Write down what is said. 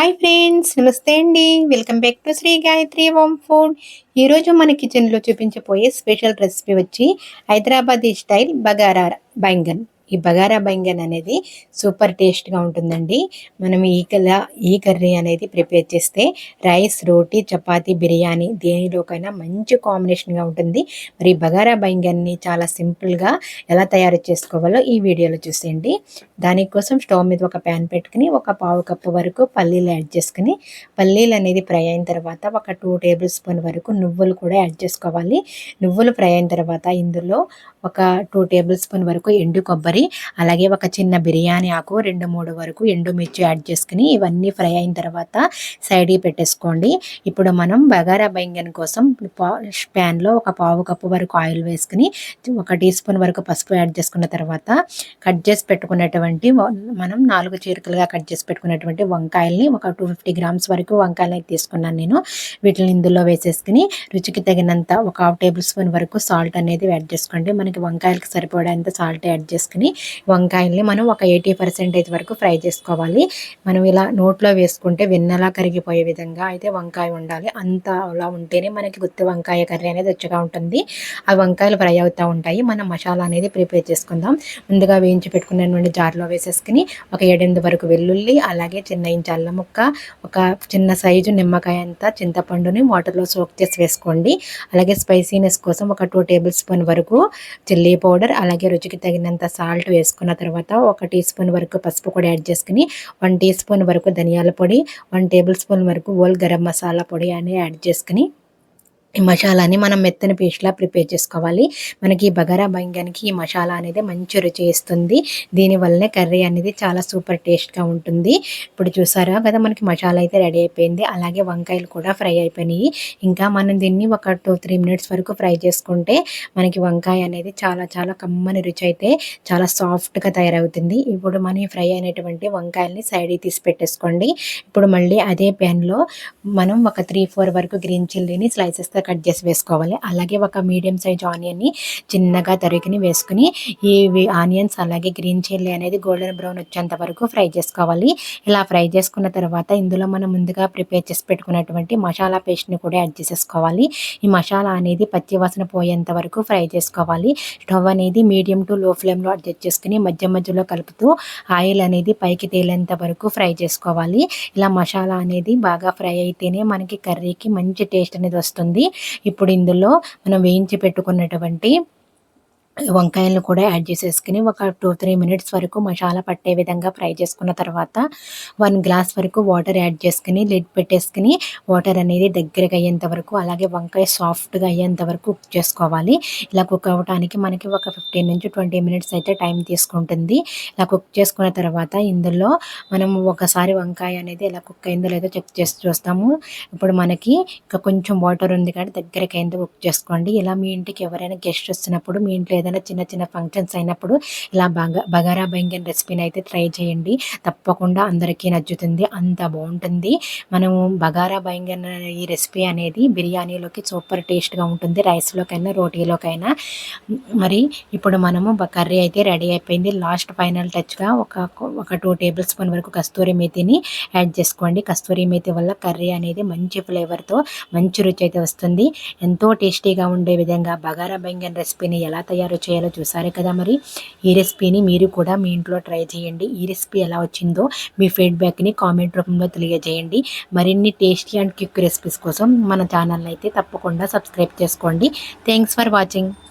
Hi friends నమస్తే అండి. Welcome back to Sri Gayatri home food. ఈరోజు మన కిచెన్లో చూపించబోయే స్పెషల్ రెసిపీ వచ్చి హైదరాబాదీ స్టైల్ బగారా బైంగన్. ఈ బగారా బైంగన్ అనేది సూపర్ టేస్ట్గా ఉంటుందండి. మనం ఈ కల ఈ కర్రీ అనేది ప్రిపేర్ చేస్తే రైస్ రోటీ చపాతీ బిర్యానీ దేనిలోకైనా మంచి కాంబినేషన్గా ఉంటుంది. మరి బగారా బైంగన్ని చాలా సింపుల్గా ఎలా తయారు చేసుకోవాలో ఈ వీడియోలో చూసేయండి. దానికోసం స్టవ్ మీద ఒక ప్యాన్ పెట్టుకుని ఒక పావు కప్పు వరకు పల్లీలు యాడ్ చేసుకుని పల్లీలు అనేది ఫ్రై అయిన తర్వాత ఒక టూ టేబుల్ స్పూన్ వరకు నువ్వులు కూడా యాడ్ చేసుకోవాలి. నువ్వులు ఫ్రై అయిన తర్వాత ఇందులో ఒక టూ టేబుల్ స్పూన్ వరకు ఎండు కొబ్బరి అలాగే ఒక చిన్న బిర్యానీ ఆకు రెండు మూడు వరకు ఎండుమిర్చి యాడ్ చేసుకుని ఇవన్నీ ఫ్రై అయిన తర్వాత సైడ్కి పెట్టేసుకోండి. ఇప్పుడు మనం బగారా బెంగన్ కోసం ప్యాన్లో ఒక పావు కప్పు వరకు ఆయిల్ వేసుకుని ఒక టీ స్పూన్ వరకు పసుపు యాడ్ చేసుకున్న తర్వాత కట్ చేసి పెట్టుకున్నటువంటి మనం నాలుగు చీరకలుగా కట్ చేసి పెట్టుకున్నటువంటి వంకాయల్ని ఒక టూ ఫిఫ్టీ గ్రామ్స్ వరకు వంకాయలు తీసుకున్నాను నేను. వీటిని ఇందులో వేసేసుకుని రుచికి తగినంత ఒక హాఫ్ టేబుల్ స్పూన్ వరకు సాల్ట్ అనేది యాడ్ చేసుకోండి. మనకి వంకాయలకు సరిపడేంత సాల్ట్ యాడ్ చేసుకుని వంకాయల్ని మనం ఒక ఎయిటీ పర్సెంటేజ్ వరకు ఫ్రై చేసుకోవాలి. మనం ఇలా నోట్లో వేసుకుంటే వెన్నెలా కరిగిపోయే విధంగా అయితే వంకాయ ఉండాలి. అంత అలా ఉంటేనే మనకి గుత్తి వంకాయ కర్రీ అనేది రుచిగా ఉంటుంది. ఆ వంకాయలు ఫ్రై అవుతూ ఉంటాయి. మనం మసాలా అనేది ప్రిపేర్ చేసుకుందాం. ముందుగా వేయించి పెట్టుకున్నటువంటి జార్లో వేసేసుకుని ఒక ఏడెనిమిది వరకు వెల్లుల్లి అలాగే చిన్న ఇంచు అల్లం ముక్క ఒక చిన్న సైజు నిమ్మకాయ అంతా చింతపండుని వాటర్లో సోక్ చేసి వేసుకోండి. అలాగే స్పైసీనెస్ కోసం ఒక టూ టేబుల్ స్పూన్ వరకు చిల్లీ పౌడర్ అలాగే రుచికి తగినంత సాల్ట్ సాల్ట్ వేసుకున్న తర్వాత ఒక టీ స్పూన్ వరకు పసుపు కూడా యాడ్ చేసుకుని వన్ టీ స్పూన్ వరకు ధనియాల పొడి వన్ టేబుల్ స్పూన్ వరకు ఓల్ గరం మసాలా పొడి అని యాడ్ చేసుకుని ఈ మసాలాని మనం మెత్తని పేస్ట్లా ప్రిపేర్ చేసుకోవాలి. మనకి ఈ బగారా బంగానికి ఈ మసాలా అనేది మంచి రుచి ఇస్తుంది. దీనివల్లనే కర్రీ అనేది చాలా సూపర్ టేస్ట్గా ఉంటుంది. ఇప్పుడు చూసారా కదా మనకి మసాలా అయితే రెడీ అయిపోయింది. అలాగే వంకాయలు కూడా ఫ్రై అయిపోయినాయి. ఇంకా మనం దీన్ని ఒక టూ త్రీ మినిట్స్ వరకు ఫ్రై చేసుకుంటే మనకి వంకాయ అనేది చాలా చాలా కమ్మని రుచి అయితే చాలా సాఫ్ట్గా తయారవుతుంది. ఇప్పుడు మనం ఫ్రై అయినటువంటి వంకాయల్ని సైడ్ తీసి పెట్టేసుకోండి. ఇప్పుడు మళ్ళీ అదే ప్యాన్లో మనం ఒక త్రీ ఫోర్ వరకు గ్రీన్ చిల్లీని స్లైసెస్ కట్ చేసి వేసుకోవాలి. అలాగే ఒక మీడియం సైజ్ ఆనియన్ని చిన్నగా తరిగిని వేసుకుని ఈ ఆనియన్స్ అలాగే గ్రీన్ చిల్లీ అనేది గోల్డెన్ బ్రౌన్ వచ్చేంత వరకు ఫ్రై చేసుకోవాలి. ఇలా ఫ్రై చేసుకున్న తర్వాత ఇందులో మనం ముందుగా ప్రిపేర్ చేసి పెట్టుకున్నటువంటి మసాలా పేస్ట్ని కూడా యాడ్ చేసేసుకోవాలి. ఈ మసాలా అనేది పచ్చి వాసన పోయేంత వరకు ఫ్రై చేసుకోవాలి. స్టవ్ అనేది మీడియం టు లో ఫ్లేమ్లో అడ్జస్ట్ చేసుకుని మధ్య మధ్యలో కలుపుతూ ఆయిల్ అనేది పైకి తేలేంత వరకు ఫ్రై చేసుకోవాలి. ఇలా మసాలా అనేది బాగా ఫ్రై అయితేనే మనకి కర్రీకి మంచి టేస్ట్ అనేది వస్తుంది. ఇప్పుడు ఇందులో మనం వేయించి పెట్టుకున్నటువంటి వంకాయలను కూడా యాడ్ చేసేసుకుని ఒక టూ త్రీ మినిట్స్ వరకు మసాలా పట్టే విధంగా ఫ్రై చేసుకున్న తర్వాత వన్ గ్లాస్ వరకు వాటర్ యాడ్ చేసుకుని లిడ్ పెట్టేసుకుని వాటర్ అనేది దగ్గరగా అయ్యేంత వరకు అలాగే వంకాయ సాఫ్ట్గా అయ్యేంత వరకు కుక్ చేసుకోవాలి. ఇలా కుక్ అవ్వడానికి మనకి ఒక ఫిఫ్టీన్ నుంచి ట్వంటీ మినిట్స్ అయితే టైం తీసుకుంటుంది. ఇలా కుక్ చేసుకున్న తర్వాత ఇందులో మనం ఒకసారి వంకాయ అనేది ఇలా కుక్ అయిందో లేదో చెక్ చేసి చూస్తాము. ఇప్పుడు మనకి ఇంకా కొంచెం వాటర్ ఉంది కానీ దగ్గరకి అయిందో కుక్ చేసుకోండి. ఇలా మీ ఇంటికి ఎవరైనా గెస్ట్ వస్తున్నప్పుడు మీ ఇంట్లో ఏదైనా చిన్న చిన్న ఫంక్షన్స్ అయినప్పుడు ఇలా బగా బగారా బెంగన్ రెసిపీని అయితే ట్రై చేయండి. తప్పకుండా అందరికీ నచ్చుతుంది. అంత బాగుంటుంది. మనము బగారా బెంగన్ ఈ రెసిపీ అనేది బిర్యానీలోకి సూపర్ టేస్ట్గా ఉంటుంది. రైస్లోకైనా రోటీలోకైనా మరి ఇప్పుడు మనము కర్రీ అయితే రెడీ అయిపోయింది. లాస్ట్ ఫైనల్ టచ్గా ఒక ఒక టూ టేబుల్ స్పూన్ వరకు కస్తూరి మేతిని యాడ్ చేసుకోండి. కస్తూరి మేతి వల్ల కర్రీ అనేది మంచి ఫ్లేవర్తో మంచి రుచి అయితే వస్తుంది. ఎంతో టేస్టీగా ఉండే విధంగా బగారా బెంగన్ రెసిపీని ఎలా తయారు చేయాలో చూసారే కదా మరి. ఈ రెసిపీని మీరు కూడా మీ ఇంట్లో ట్రై చేయండి. ఈ రెసిపీ ఎలా వచ్చిందో మీ ఫీడ్బ్యాక్ని కామెంట్ రూపంలో తెలియజేయండి. మరిన్ని టేస్టీ అండ్ క్విక్ రెసిపీస్ కోసం మన ఛానల్ని అయితే తప్పకుండా సబ్స్క్రైబ్ చేసుకోండి. Thanks for watching.